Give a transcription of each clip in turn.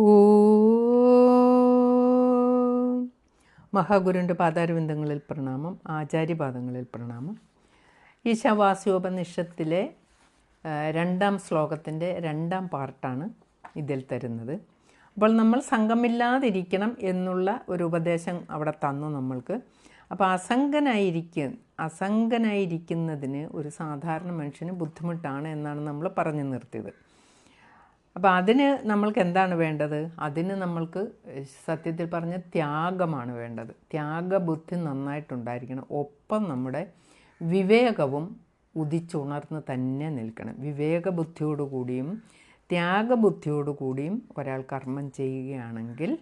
ഓം. മഹാഗുരുവിന്റെ പാതാരവിന്ദങ്ങളിൽ പ്രണാമം ആചാര്യപാദങ്ങളിൽ പ്രണാമം. ഈശാവാസ്യോപനിഷത്തിലെ രണ്ടാം ശ്ലോകത്തിന്റെ രണ്ടാം പാർട്ടാണ് ഇതിൽ തരുന്നത്. അപ്പോൾ നമ്മൾ സംഘമില്ലാതിരിക്കണം എന്നുള്ള ഒരു ഉപദേശം അവിടെ തന്നു നമ്മൾക്ക്. അപ്പോൾ അസംഗനായിരിക്ക അസംഗനായിരിക്കുന്നതിന് ഒരു സാധാരണ മനുഷ്യന് ബുദ്ധിമുട്ടാണ് എന്നാണ് നമ്മൾ പറഞ്ഞു നിർത്തിയത്. അപ്പോൾ അതിന് നമ്മൾക്ക് എന്താണ് വേണ്ടത്? അതിന് നമ്മൾക്ക് സത്യത്തിൽ പറഞ്ഞ ത്യാഗമാണ് വേണ്ടത്. ത്യാഗബുദ്ധി നന്നായിട്ടുണ്ടായിരിക്കണം. ഒപ്പം നമ്മുടെ വിവേകവും ഉദിച്ചുണർന്ന് തന്നെ നിൽക്കണം. വിവേകബുദ്ധിയോടുകൂടിയും ത്യാഗബുദ്ധിയോടുകൂടിയും ഒരാൾ കർമ്മം ചെയ്യുകയാണെങ്കിൽ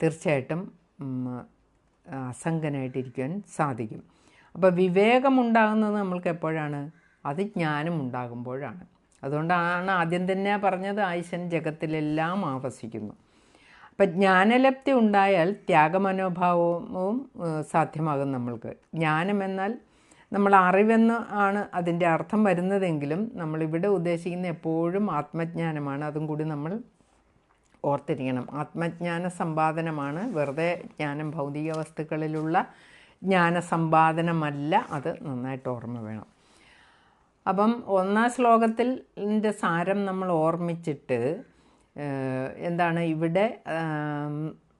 തീർച്ചയായിട്ടും അസംഗനായിട്ടിരിക്കാൻ സാധിക്കും. അപ്പോൾ വിവേകമുണ്ടാകുന്നത് നമ്മൾക്ക് എപ്പോഴാണ്? അത് ജ്ഞാനം ഉണ്ടാകുമ്പോഴാണ് അതുകൊണ്ടാണ് ആദ്യം തന്നെ പറഞ്ഞത് ആയുഷൻ ജഗത്തിലെല്ലാം ആവസിക്കുന്നു. അപ്പം ജ്ഞാനലബ്ധി ഉണ്ടായാൽ ത്യാഗമനോഭാവവും സാധ്യമാകും നമ്മൾക്ക്. ജ്ഞാനം എന്നാൽ നമ്മൾ അറിവെന്ന് ആണ് അതിന്റെ അർത്ഥം വരുന്നതെങ്കിലും നമ്മളിവിടെ ഉദ്ദേശിക്കുന്ന എപ്പോഴും ആത്മജ്ഞാനമാണ്. അതും കൂടി നമ്മൾ ഓർത്തിരിക്കണം. ആത്മജ്ഞാന സമ്പാദനമാണ് വെറുതെ ജ്ഞാനം ഭൗതിക വസ്തുക്കളിലുള്ള ജ്ഞാന സമ്പാദനമല്ല അത് നന്നായിട്ട് ഓർമ്മ വേണം. അപ്പം ഒന്നാം ശ്ലോകത്തിൽ സാരം നമ്മൾ ഓർമ്മിച്ചിട്ട് എന്താണ് ഇവിടെ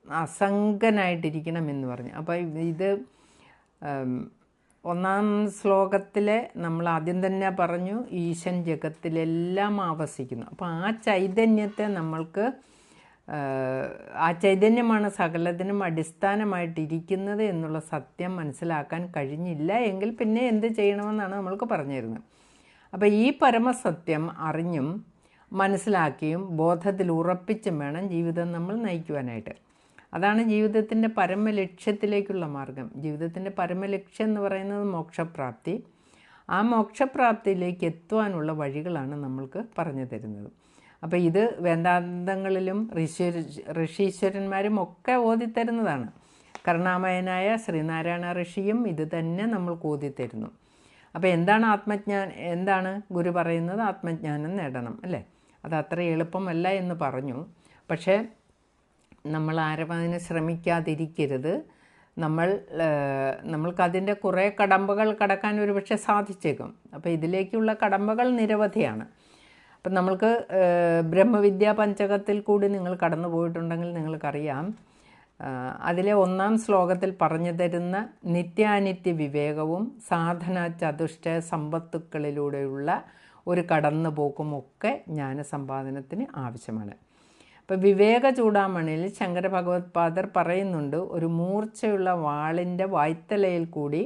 അസംഗനായിട്ടിരിക്കണം എന്ന് പറഞ്ഞു. അപ്പോൾ ഇത് ഒന്നാം ശ്ലോകത്തിലെ നമ്മൾ ആദ്യം തന്നെ പറഞ്ഞു ഈശൻ ജഗത്തിലെല്ലാം ആവസിക്കുന്നു. അപ്പോൾ ആ ചൈതന്യത്തെ നമ്മൾക്ക് ആ, ചൈതന്യമാണ് സകലത്തിനും അടിസ്ഥാനമായിട്ടിരിക്കുന്നത് എന്നുള്ള സത്യം മനസ്സിലാക്കാൻ കഴിഞ്ഞില്ല. എങ്കിൽ പിന്നെ എന്ത് ചെയ്യണമെന്നാണ് നമ്മൾക്ക് പറഞ്ഞു തരുന്നത് അപ്പോൾ ഈ പരമസത്യം അറിഞ്ഞും മനസ്സിലാക്കിയും ബോധത്തിൽ ഉറപ്പിച്ചും വേണം ജീവിതം നമ്മൾ നയിക്കുവാനായിട്ട്. അതാണ് ജീവിതത്തിന്റെ പരമലക്ഷ്യത്തിലേക്കുള്ള മാർഗം. ജീവിതത്തിന്റെ പരമലക്ഷ്യം എന്ന് പറയുന്നത് മോക്ഷപ്രാപ്തി. ആ മോക്ഷപ്രാപ്തിയിലേക്ക് എത്തുവാനുള്ള വഴികളാണ് നമ്മൾക്ക് പറഞ്ഞു തരുന്നത്. അപ്പോൾ ഇത് വേദാന്തങ്ങളിലും ഋഷി ഋഷീശ്വരന്മാരും ഒക്കെ ഓതിത്തരുന്നതാണ്. കരുണാമയനായ ശ്രീനാരായണ ഋഷിയും ഇത് തന്നെ നമ്മൾക്ക് ഓതിത്തരുന്നു. അപ്പോൾ എന്താണ് ആത്മജ്ഞാൻ? എന്താണ് ഗുരു പറയുന്നത്? ആത്മജ്ഞാനം നേടണം അല്ലേ? അത് അത്ര എളുപ്പമല്ല എന്ന് പറഞ്ഞു. പക്ഷേ നമ്മൾ ആരും അതിന് ശ്രമിക്കാതിരിക്കരുത്. നമ്മൾ നമ്മൾക്കതിന്റെ കുറേ കടമ്പകൾ കടക്കാൻ ഒരുപക്ഷെ സാധിച്ചേക്കും. അപ്പോൾ ഇതിലേക്കുള്ള കടമ്പകൾ നിരവധിയാണ്. അപ്പം നമ്മൾക്ക് ബ്രഹ്മവിദ്യാ പഞ്ചകത്തിൽ കൂടി നിങ്ങൾ കടന്നു പോയിട്ടുണ്ടെങ്കിൽ നിങ്ങൾക്കറിയാം അതിലെ ഒന്നാം ശ്ലോകത്തിൽ പറഞ്ഞു തരുന്ന നിത്യാനിത്യ വിവേകവും സാധന ചതുഷ്ട സമ്പത്തുക്കളിലൂടെയുള്ള ഒരു കടന്നുപോക്കും ഒക്കെ ജ്ഞാനസമ്പാദനത്തിന് ആവശ്യമാണ്. അപ്പോൾ വിവേക ചൂടാമണിയിൽ ശങ്കര ഭഗവത്പാദർ പറയുന്നുണ്ട് ഒരു മൂർച്ചയുള്ള വാളിന്റെ വായ്ത്തലയിൽ കൂടി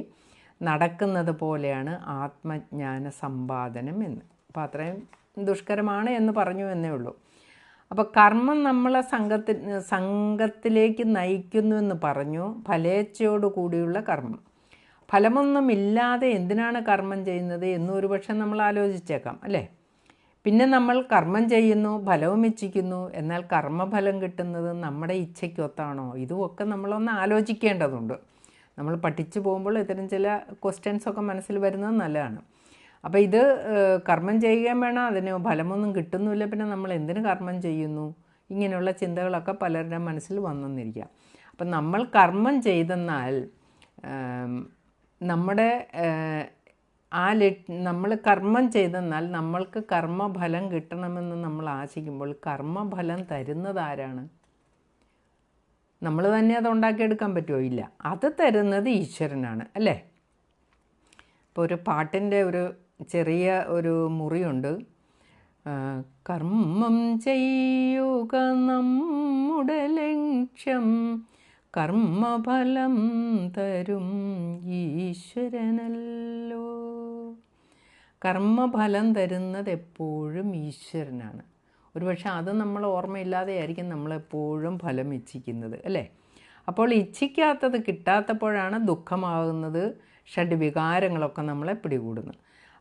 നടക്കുന്നത് പോലെയാണ് ആത്മജ്ഞാന സമ്പാദനം എന്ന്. അപ്പോൾ അത്രയും ദുഷ്കരമാണ് എന്ന് പറഞ്ഞു എന്നേ ഉള്ളൂ. അപ്പോൾ കർമ്മം നമ്മളെ സംഘത്തിൽ സംഘത്തിലേക്ക് നയിക്കുന്നു എന്ന് പറഞ്ഞു ഫലേച്ഛയോട് കൂടിയുള്ള കർമ്മം. ഫലമൊന്നുമില്ലാതെ എന്തിനാണ് കർമ്മം ചെയ്യുന്നത് എന്ന് ഒരുപക്ഷെ നമ്മൾ ആലോചിച്ചേക്കാം അല്ലേ? പിന്നെ നമ്മൾ കർമ്മം ചെയ്യുന്നു ഫലവും ഇച്ഛിക്കുന്നു. എന്നാൽ കർമ്മഫലം കിട്ടുന്നത് നമ്മുടെ ഇച്ഛയ്ക്കൊത്താണോ? ഇതുമൊക്കെ നമ്മളൊന്ന് ആലോചിക്കേണ്ടതുണ്ട്. നമ്മൾ പഠിച്ചു പോകുമ്പോൾ ഇത്തരം ചില ക്വസ്റ്റ്യൻസ് ഒക്കെ മനസ്സിൽ വരുന്നത് നല്ലതാണ്. അപ്പോൾ ഇത് കർമ്മം ചെയ്യുകയും വേണം അതിന് ഫലമൊന്നും കിട്ടുന്നില്ല പിന്നെ നമ്മൾ എന്തിന് കർമ്മം ചെയ്യുന്നു? ഇങ്ങനെയുള്ള ചിന്തകളൊക്കെ പലരുടെ മനസ്സിൽ വന്നെന്നിരിക്കാം. അപ്പം നമ്മൾ കർമ്മം ചെയ്തെന്നാൽ നമ്മുടെ ആ നമ്മൾ കർമ്മം ചെയ്തെന്നാൽ നമ്മൾക്ക് കർമ്മഫലം കിട്ടണമെന്ന് നമ്മൾ ആശിക്കുമ്പോൾ കർമ്മഫലം തരുന്നത് ആരാണ്? നമ്മൾ തന്നെ അത് ഉണ്ടാക്കിയെടുക്കാൻ പറ്റുമോ ഇല്ല. അത് തരുന്നത് ഈശ്വരനാണ് അല്ലേ? ഇപ്പോൾ ഒരു പാട്ടിന്റെ ഒരു ചെറിയ ഒരു മുറിയുണ്ട്. കർമ്മം ചെയ്യുക നമ്മുടെ ലക്ഷ്യം കർമ്മഫലം തരും ഈശ്വരനല്ലോ. കർമ്മഫലം തരുന്നത് എപ്പോഴും ഈശ്വരനാണ്. ഒരുപക്ഷെ അത് നമ്മൾ ഓർമ്മയില്ലാതെയായിരിക്കും നമ്മളെപ്പോഴും ഫലം ഇച്ഛിക്കുന്നത് അല്ലേ? അപ്പോൾ ഇച്ഛിക്കാത്തത് കിട്ടാത്തപ്പോഴാണ് ദുഃഖമാകുന്നത് ഷഡ് വികാരങ്ങളൊക്കെ നമ്മളെ പിടികൂടുന്നത്.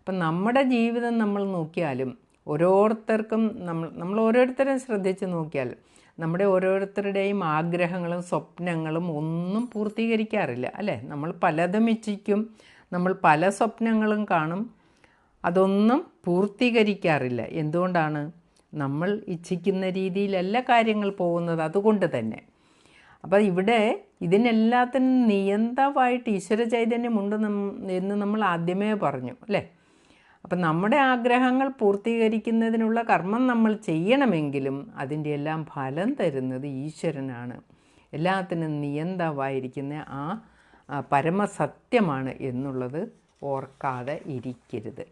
അപ്പം നമ്മുടെ ജീവിതം നമ്മൾ നോക്കിയാലും ഓരോരുത്തർക്കും നമ്മൾ നമ്മൾ ഓരോരുത്തരും ശ്രദ്ധിച്ച് നോക്കിയാൽ നമ്മുടെ ഓരോരുത്തരുടെയും ആഗ്രഹങ്ങളും സ്വപ്നങ്ങളും ഒന്നും പൂർത്തീകരിക്കാറില്ല അല്ലേ? നമ്മൾ പലതും ഇച്ഛിക്കും നമ്മൾ പല സ്വപ്നങ്ങളും കാണും. അതൊന്നും പൂർത്തീകരിക്കാറില്ല. എന്തുകൊണ്ടാണ്? നമ്മൾ ഇച്ഛിക്കുന്ന രീതിയിലല്ല കാര്യങ്ങൾ പോകുന്നത് അതുകൊണ്ട് തന്നെ. അപ്പോൾ ഇവിടെ ഇതിനെല്ലാത്തിനും നിയന്തമായിട്ട് ഈശ്വര ചൈതന്യമുണ്ട് എന്ന് നമ്മൾ ആദ്യമേ പറഞ്ഞു അല്ലേ? അപ്പം നമ്മുടെ ആഗ്രഹങ്ങൾ പൂർത്തീകരിക്കുന്നതിനുള്ള കർമ്മം നമ്മൾ ചെയ്യണമെങ്കിലും അതിന്റെ എല്ലാം ഫലം തരുന്നത് ഈശ്വരനാണ്. എല്ലാത്തിനും നിയന്താവായിരിക്കുന്ന ആ പരമസത്യമാണ് എന്നുള്ളത് ഓർക്കാതെ ഇരിക്കരുത്.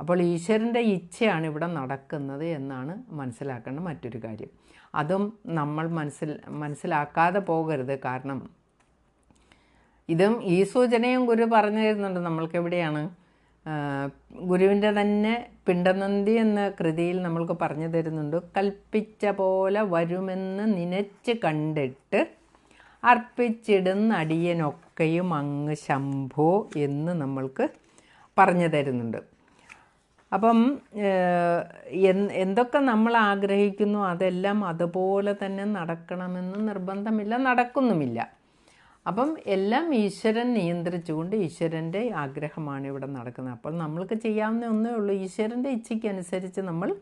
അപ്പോൾ ഈശ്വരന്റെ ഇച്ഛയാണ് ഇവിടെ നടക്കുന്നത് എന്നാണ് മനസ്സിലാക്കേണ്ട മറ്റൊരു കാര്യം. അതും നമ്മൾ മനസ്സിൽ മനസ്സിലാക്കാതെ പോകരുത്. കാരണം ഇതും ഈ സൂചനയും ഗുരു പറഞ്ഞു തരുന്നുണ്ട്. നമ്മൾക്ക് എവിടെയാണ്? ഗുരുവിന്റെ തന്നെ പിണ്ടനന്തി എന്ന കൃതിയിൽ നമ്മൾക്ക് പറഞ്ഞു തരുന്നുണ്ട്. കൽപ്പിച്ച പോലെ വരുമെന്ന് നനച്ച് കണ്ടിട്ട് അർപ്പിച്ചിടുന്ന അടിയനൊക്കെയും അങ്ങ് ശംഭോ എന്ന് നമ്മൾക്ക് പറഞ്ഞു തരുന്നുണ്ട്. അപ്പം എന്തൊക്കെ നമ്മൾ ആഗ്രഹിക്കുന്നു അതെല്ലാം അതുപോലെ തന്നെ നടക്കണമെന്ന് നിർബന്ധമില്ല നടക്കുന്നുമില്ല. അപ്പം എല്ലാം ഈശ്വരൻ നിയന്ത്രിച്ചുകൊണ്ട് ഈശ്വരന്റെ ആഗ്രഹമാണ് ഇവിടെ നടക്കുന്നത്. അപ്പോൾ നമ്മൾക്ക് ചെയ്യാവുന്ന ഒന്നേ ഉള്ളൂ. ഈശ്വരന്റെ ഇച്ഛയ്ക്കനുസരിച്ച് നമ്മൾ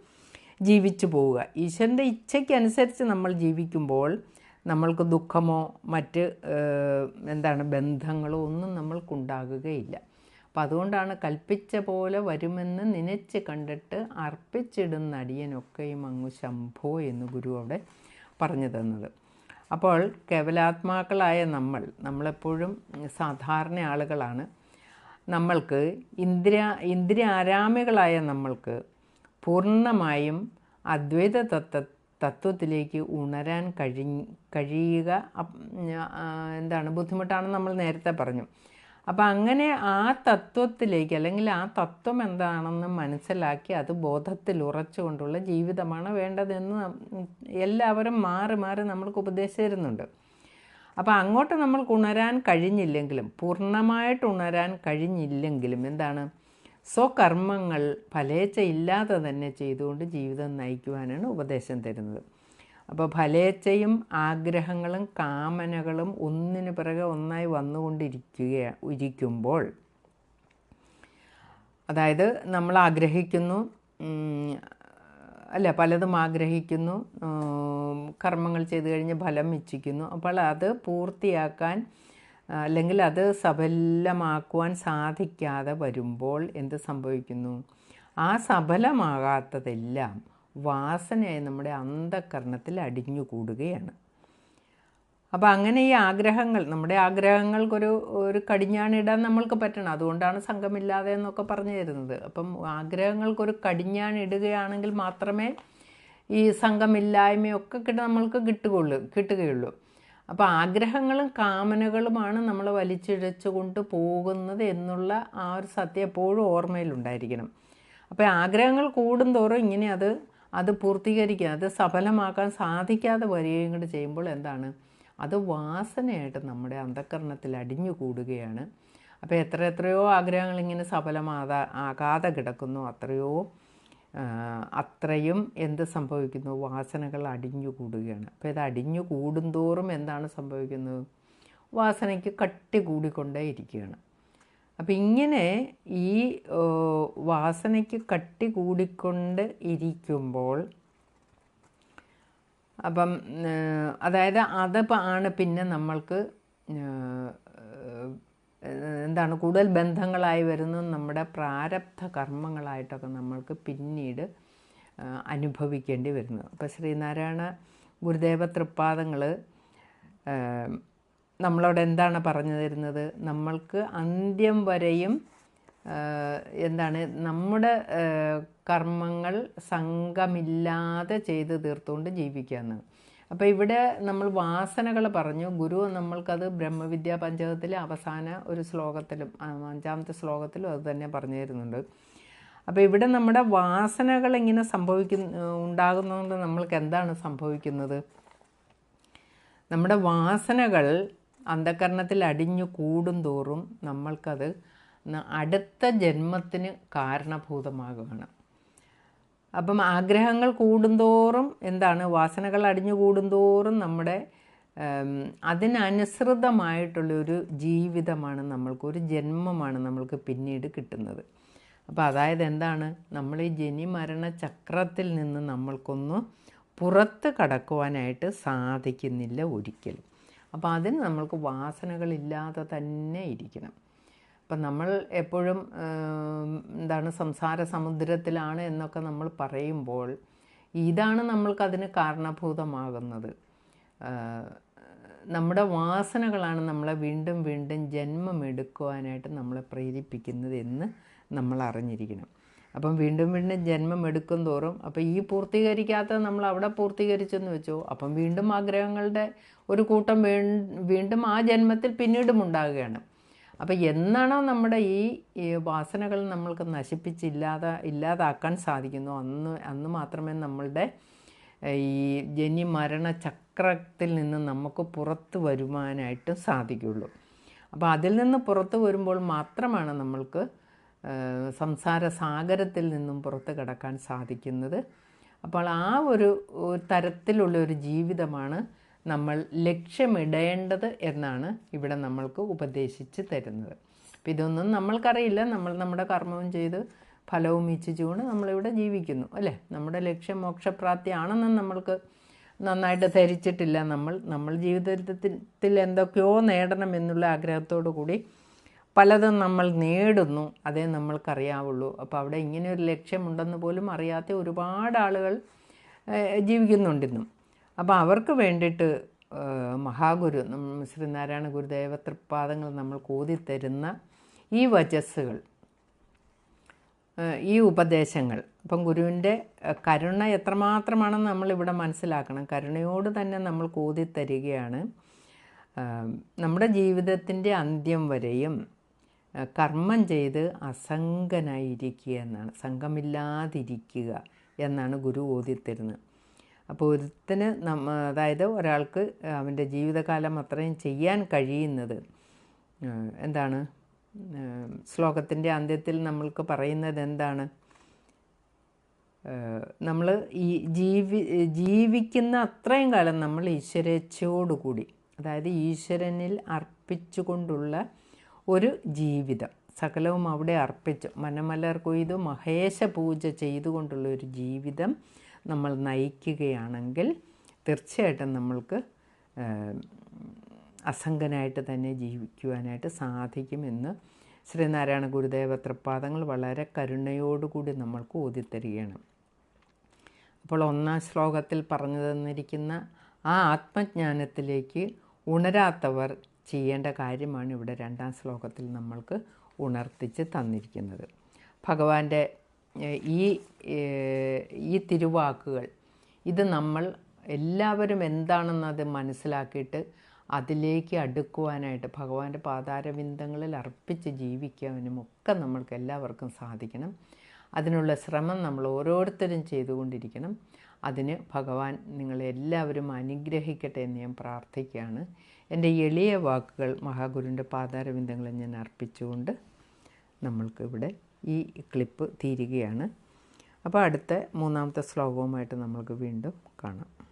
ജീവിച്ചു പോവുക. ഈശ്വരന്റെ ഇച്ഛയ്ക്കനുസരിച്ച് നമ്മൾ ജീവിക്കുമ്പോൾ നമ്മൾക്ക് ദുഃഖമോ മറ്റ് എന്താണ് ബന്ധങ്ങളോ ഒന്നും നമ്മൾക്കുണ്ടാകുകയില്ല. അപ്പം അതുകൊണ്ടാണ് കൽപ്പിച്ച പോലെ വരുമെന്ന് നനച്ച് കണ്ടിട്ട് അർപ്പിച്ചിടുന്ന അടിയനൊക്കെയും അങ്ങ് ശംഭോ എന്ന് ഗുരു അവിടെ പറഞ്ഞു തന്നത്. അപ്പോൾ കേവലാത്മാക്കളായ നമ്മൾ നമ്മളെപ്പോഴും സാധാരണ ആളുകളാണ്. നമ്മൾക്ക് ഇന്ദ്രിയ ഇന്ദ്രിയാരാമികളായ നമ്മൾക്ക് പൂർണമായും അദ്വൈത തത്വ തത്വത്തിലേക്ക് ഉണരാൻ കഴി കഴിയുക എന്താണ് ബുദ്ധിമുട്ടാണെന്ന് നമ്മൾ നേരത്തെ പറഞ്ഞു. അപ്പം അങ്ങനെ ആ തത്വത്തിലേക്ക് അല്ലെങ്കിൽ ആ തത്വം എന്താണെന്ന് മനസ്സിലാക്കി അത് ബോധത്തിൽ ഉറച്ചുകൊണ്ടുള്ള ജീവിതമാണ് വേണ്ടതെന്ന് എല്ലാവരും മാറി മാറി നമ്മൾക്ക് ഉപദേശം തരുന്നുണ്ട്. അപ്പോൾ അങ്ങോട്ട് നമ്മൾക്ക് ഉണരാൻ കഴിഞ്ഞില്ലെങ്കിലും പൂർണമായിട്ട് ഉണരാൻ കഴിഞ്ഞില്ലെങ്കിലും എന്താണ്? സ്വകർമ്മങ്ങൾ ഫലേച്ഛ ഇല്ലാതെ തന്നെ ചെയ്തുകൊണ്ട് ജീവിതം നയിക്കുവാനാണ് ഉപദേശം തരുന്നത്. അപ്പോൾ ഫലേച്ഛയും ആഗ്രഹങ്ങളും കാമനകളും ഒന്നിനു പിറകെ ഒന്നായി വന്നുകൊണ്ടിരിക്കുക ഇരിക്കുമ്പോൾ അതായത് നമ്മൾ ആഗ്രഹിക്കുന്നു അല്ല പലതും ആഗ്രഹിക്കുന്നു കർമ്മങ്ങൾ ചെയ്തു കഴിഞ്ഞ് ഫലം ഇച്ഛിക്കുന്നു. അപ്പോൾ അത് പൂർത്തിയാക്കാൻ അല്ലെങ്കിൽ അത് സഫലമാക്കുവാൻ സാധിക്കാതെ വരുമ്പോൾ എന്ത് സംഭവിക്കുന്നു? ആ സഫലമാകാത്തതെല്ലാം വാസനയായി നമ്മുടെ അന്ധകരണത്തിൽ അടിഞ്ഞുകൂടുകയാണ് അപ്പോൾ അങ്ങനെ ഈ ആഗ്രഹങ്ങൾ നമ്മുടെ ആഗ്രഹങ്ങൾക്കൊരു ഒരു കടിഞ്ഞാണിടാൻ നമ്മൾക്ക് പറ്റണം. അതുകൊണ്ടാണ് സംഘമില്ലാതെ എന്നൊക്കെ പറഞ്ഞു തരുന്നത്. അപ്പം ആഗ്രഹങ്ങൾക്കൊരു കടിഞ്ഞാണിടുകയാണെങ്കിൽ മാത്രമേ ഈ സംഘമില്ലായ്മയൊക്കെ കിട്ട നമ്മൾക്ക് കിട്ടുകയുള്ളൂ കിട്ടുകയുള്ളൂ. അപ്പോൾ ആഗ്രഹങ്ങളും കാമനകളുമാണ് നമ്മൾ വലിച്ചിഴച്ചു കൊണ്ട് പോകുന്നത് എന്നുള്ള ആ ഒരു സത്യം എപ്പോഴും ഓർമ്മയിലുണ്ടായിരിക്കണം. അപ്പോൾ ആഗ്രഹങ്ങൾ കൂടുന്തോറും ഇങ്ങനെ അത് അത് പൂർത്തീകരിക്കുക അത് സഫലമാക്കാൻ സാധിക്കാതെ വരികയും കൂടി ചെയ്യുമ്പോൾ എന്താണ്? അത് വാസനയായിട്ട് നമ്മുടെ അന്ധകരണത്തിൽ അടിഞ്ഞു കൂടുകയാണ്. അപ്പോൾ എത്ര എത്രയോ ആഗ്രഹങ്ങൾ ഇങ്ങനെ സഫലമാകാ ആകാതെ കിടക്കുന്നു. അത്രയോ അത്രയും എന്ത് സംഭവിക്കുന്നു? വാസനകൾ അടിഞ്ഞു കൂടുകയാണ്. അപ്പോൾ ഇത് അടിഞ്ഞു കൂടുന്തോറും എന്താണ് സംഭവിക്കുന്നത്? വാസനയ്ക്ക് കട്ടി കൂടിക്കൊണ്ടേ ഇരിക്കുകയാണ് അപ്പം ഇങ്ങനെ ഈ വാസനയ്ക്ക് കട്ടി കൂടിക്കൊണ്ട് ഇരിക്കുമ്പോൾ അപ്പം അതായത് അത് ആണ് പിന്നെ നമ്മൾക്ക് എന്താണ് കൂടുതൽ ബന്ധങ്ങളായി വരുന്നത് നമ്മുടെ പ്രാരബ്ധ കർമ്മങ്ങളായിട്ടൊക്കെ നമ്മൾക്ക് പിന്നീട് അനുഭവിക്കേണ്ടി വരുന്നു അപ്പോൾ ശ്രീനാരായണ ഗുരുദേവ തൃപ്പാദങ്ങൾ നമ്മളോട് എന്താണ് പറഞ്ഞു തരുന്നത്? നമ്മൾക്ക് അന്ത്യം വരെയും എന്താണ് നമ്മുടെ കർമ്മങ്ങൾ സംഘമില്ലാതെ ചെയ്ത് തീർത്തുകൊണ്ട് ജീവിക്കാമെന്ന് അപ്പോൾ ഇവിടെ നമ്മൾ വാസനകൾ പറഞ്ഞു. ഗുരു നമ്മൾക്കത് ബ്രഹ്മവിദ്യാ പഞ്ചകത്തിലെ അവസാന ഒരു ശ്ലോകത്തിലും അഞ്ചാമത്തെ ശ്ലോകത്തിലും അത് തന്നെ പറഞ്ഞു തരുന്നുണ്ട്. അപ്പോൾ ഇവിടെ നമ്മുടെ വാസനകൾ ഇങ്ങനെ സംഭവിക്കുന്ന ഉണ്ടാകുന്നതുകൊണ്ട് നമ്മൾക്ക് എന്താണ് സംഭവിക്കുന്നത്? നമ്മുടെ വാസനകൾ അന്ധകരണത്തിൽ അടിഞ്ഞു കൂടുന്തോറും നമ്മൾക്കത് അടുത്ത ജന്മത്തിന് കാരണഭൂതമാകുകയാണ്. അപ്പം ആഗ്രഹങ്ങൾ കൂടുന്തോറും എന്താണ്? വാസനകൾ അടിഞ്ഞു കൂടുന്തോറും നമ്മുടെ അതിനനുസൃതമായിട്ടുള്ളൊരു ജീവിതമാണ് നമ്മൾക്ക് ഒരു ജന്മമാണ് നമ്മൾക്ക് പിന്നീട് കിട്ടുന്നത്. അപ്പോൾ അതായത് എന്താണ്? നമ്മൾ ഈ ജനി മരണ ചക്രത്തിൽ നിന്ന് നമ്മൾക്കൊന്ന് പുറത്ത് കടക്കുവാനായിട്ട് സാധിക്കുന്നില്ല ഒരിക്കലും. അപ്പോൾ അതിന് നമ്മൾക്ക് വാസനകളില്ലാതെ തന്നെ ഇരിക്കണം. അപ്പം നമ്മൾ എപ്പോഴും എന്താണ് സംസാര സമുദ്രത്തിലാണ് എന്നൊക്കെ നമ്മൾ പറയുമ്പോൾ ഇതാണ് നമ്മൾക്കതിന് കാരണഭൂതമാകുന്നത്. നമ്മുടെ വാസനകളാണ് നമ്മളെ വീണ്ടും വീണ്ടും ജന്മമെടുക്കുവാനായിട്ട് നമ്മളെ പ്രേരിപ്പിക്കുന്നത് എന്ന് നമ്മൾ അറിഞ്ഞിരിക്കണം. അപ്പം വീണ്ടും വീണ്ടും ജന്മം എടുക്കും തോറും. അപ്പം ഈ പൂർത്തീകരിക്കാത്ത നമ്മൾ അവിടെ പൂർത്തീകരിച്ചെന്ന് വെച്ചോ അപ്പം വീണ്ടും ആഗ്രഹങ്ങളുടെ ഒരു കൂട്ടം വീണ്ടും ആ ജന്മത്തിൽ പിന്നീടും ഉണ്ടാകുകയാണ്. അപ്പം എന്നാണോ നമ്മുടെ ഈ വാസനകൾ നമ്മൾക്ക് നശിപ്പിച്ചില്ലാതെ ഇല്ലാതാക്കാൻ സാധിക്കുന്നു? അന്ന് അന്ന് മാത്രമേ നമ്മളുടെ ഈ ജനി മരണ ചക്രത്തിൽ നിന്ന് നമുക്ക് പുറത്ത് വരുവാനായിട്ട് സാധിക്കുള്ളൂ. അപ്പോൾ അതിൽ നിന്ന് പുറത്ത് വരുമ്പോൾ മാത്രമാണ് നമ്മൾക്ക് സംസാര സാഗരത്തിൽ നിന്നും പുറത്ത് കടക്കാൻ സാധിക്കുന്നത്. അപ്പോൾ ആ ഒരു തരത്തിലുള്ള ഒരു ജീവിതമാണ് നമ്മൾ ലക്ഷ്യമിടേണ്ടത് എന്നാണ് ഇവിടെ നമ്മൾക്ക് ഉപദേശിച്ച് തരുന്നത്. അപ്പം ഇതൊന്നും നമ്മൾക്കറിയില്ല. നമ്മൾ നമ്മുടെ കർമ്മവും ചെയ്ത് ഫലവും ഇച്ഛിച്ചുകൊണ്ട് നമ്മളിവിടെ ജീവിക്കുന്നു അല്ലേ? നമ്മുടെ ലക്ഷ്യം മോക്ഷപ്രാപ്തി മോക്ഷപ്രാപ്തിയാണെന്ന് നമ്മൾക്ക് നന്നായിട്ട് ധരിച്ചിട്ടില്ല നമ്മൾ. നമ്മൾ ജീവിതത്തിൽ എന്തൊക്കെയോ നേടണം എന്നുള്ള ആഗ്രഹത്തോടു കൂടി പലതും നമ്മൾ നേടുന്നു അതേ നമ്മൾക്കറിയാവുള്ളൂ. അപ്പോൾ അവിടെ ഇങ്ങനെ ഒരു ലക്ഷ്യമുണ്ടെന്ന് പോലും അറിയാത്ത ഒരുപാട് ആളുകൾ ജീവിക്കുന്നുണ്ടെന്നും. അപ്പോൾ അവർക്ക് വേണ്ടിയിട്ട് മഹാഗുരു ശ്രീനാരായണ ഗുരുദേവ തൃപ്പാദങ്ങൾ നമ്മൾ കൂതിത്തരുന്ന ഈ വചസ്സുകൾ ഈ ഉപദേശങ്ങൾ. അപ്പം ഗുരുവിന്റെ കരുണ എത്രമാത്രമാണെന്ന് നമ്മളിവിടെ മനസ്സിലാക്കണം. കരുണയോട് തന്നെ നമ്മൾ കൂതിത്തരികയാണ് നമ്മുടെ ജീവിതത്തിന്റെ അന്ത്യം വരെയും കർമ്മം ചെയ്ത് അസംഗനായിരിക്കുക എന്നാണ്. സംഘമില്ലാതിരിക്കുക എന്നാണ് ഗുരു ഓതിത്തരുന്നത് അപ്പോൾ ഒരുത്തിന് നമ്മ അതായത് ഒരാൾക്ക് അവന്റെ ജീവിതകാലം അത്രയും ചെയ്യാൻ കഴിയുന്നത് എന്താണ്? ശ്ലോകത്തിന്റെ അന്ത്യത്തിൽ നമ്മൾക്ക് പറയുന്നത് എന്താണ്? നമ്മൾ ഈ ജീവി ജീവിക്കുന്ന അത്രയും കാലം നമ്മൾ ഈശ്വരേച്ഛയോടുകൂടി അതായത് ഈശ്വരനിൽ അർപ്പിച്ചുകൊണ്ടുള്ള ഒരു ജീവിതം. സകലവും അവിടെ അർപ്പിച്ചു. മനമലർ കൊയ്തു മഹേശ പൂജ ചെയ്തുകൊണ്ടുള്ള ഒരു ജീവിതം നമ്മൾ നയിക്കുകയാണെങ്കിൽ തീർച്ചയായിട്ടും നമ്മൾക്ക് അസംഗനായിട്ട് തന്നെ ജീവിക്കുവാനായിട്ട് സാധിക്കുമെന്ന് ശ്രീനാരായണ ഗുരുദേവ തൃപ്പാദങ്ങൾ വളരെ കരുണയോടുകൂടി നമ്മൾക്ക് ഓതിത്തരികയാണ്. അപ്പോൾ ഒന്നാം ശ്ലോകത്തിൽ പറഞ്ഞു തന്നിരിക്കുന്ന ആ ആത്മജ്ഞാനത്തിലേക്ക് ഉണരാത്തവർ ചെയ്യേണ്ട കാര്യമാണ് ഇവിടെ രണ്ടാം ശ്ലോകത്തിൽ നമ്മൾക്ക് ഉണർത്തിച്ച് തന്നിരിക്കുന്നത്. ഭഗവാന്റെ ഈ ഈ തിരുവാക്കുകൾ ഇത് നമ്മൾ എല്ലാവരും എന്താണെന്നത് മനസ്സിലാക്കിയിട്ട് അതിലേക്ക് അടുക്കുവാനായിട്ട് ഭഗവാന്റെ പാതാരവിന്ദങ്ങളിൽ അർപ്പിച്ച് ജീവിക്കാനും ഒക്കെ നമ്മൾക്ക് എല്ലാവർക്കും സാധിക്കണം. അതിനുള്ള ശ്രമം നമ്മൾ ഓരോരുത്തരും ചെയ്തുകൊണ്ടിരിക്കണം. അതിന് ഭഗവാൻ നിങ്ങളെല്ലാവരും അനുഗ്രഹിക്കട്ടെ എന്ന് ഞാൻ പ്രാർത്ഥിക്കുകയാണ്. എന്റെ എളിയ വാക്കുകൾ മഹാഗുരുവിന്റെ പാദാരവിന്ദങ്ങളെ ഞാൻ അർപ്പിച്ചുകൊണ്ട് നമ്മൾക്കിവിടെ ഈ ക്ലിപ്പ് തീരുകയാണ്. അപ്പോൾ അടുത്ത മൂന്നാമത്തെ ശ്ലോകവുമായിട്ട് നമ്മൾക്ക് വീണ്ടും കാണാം.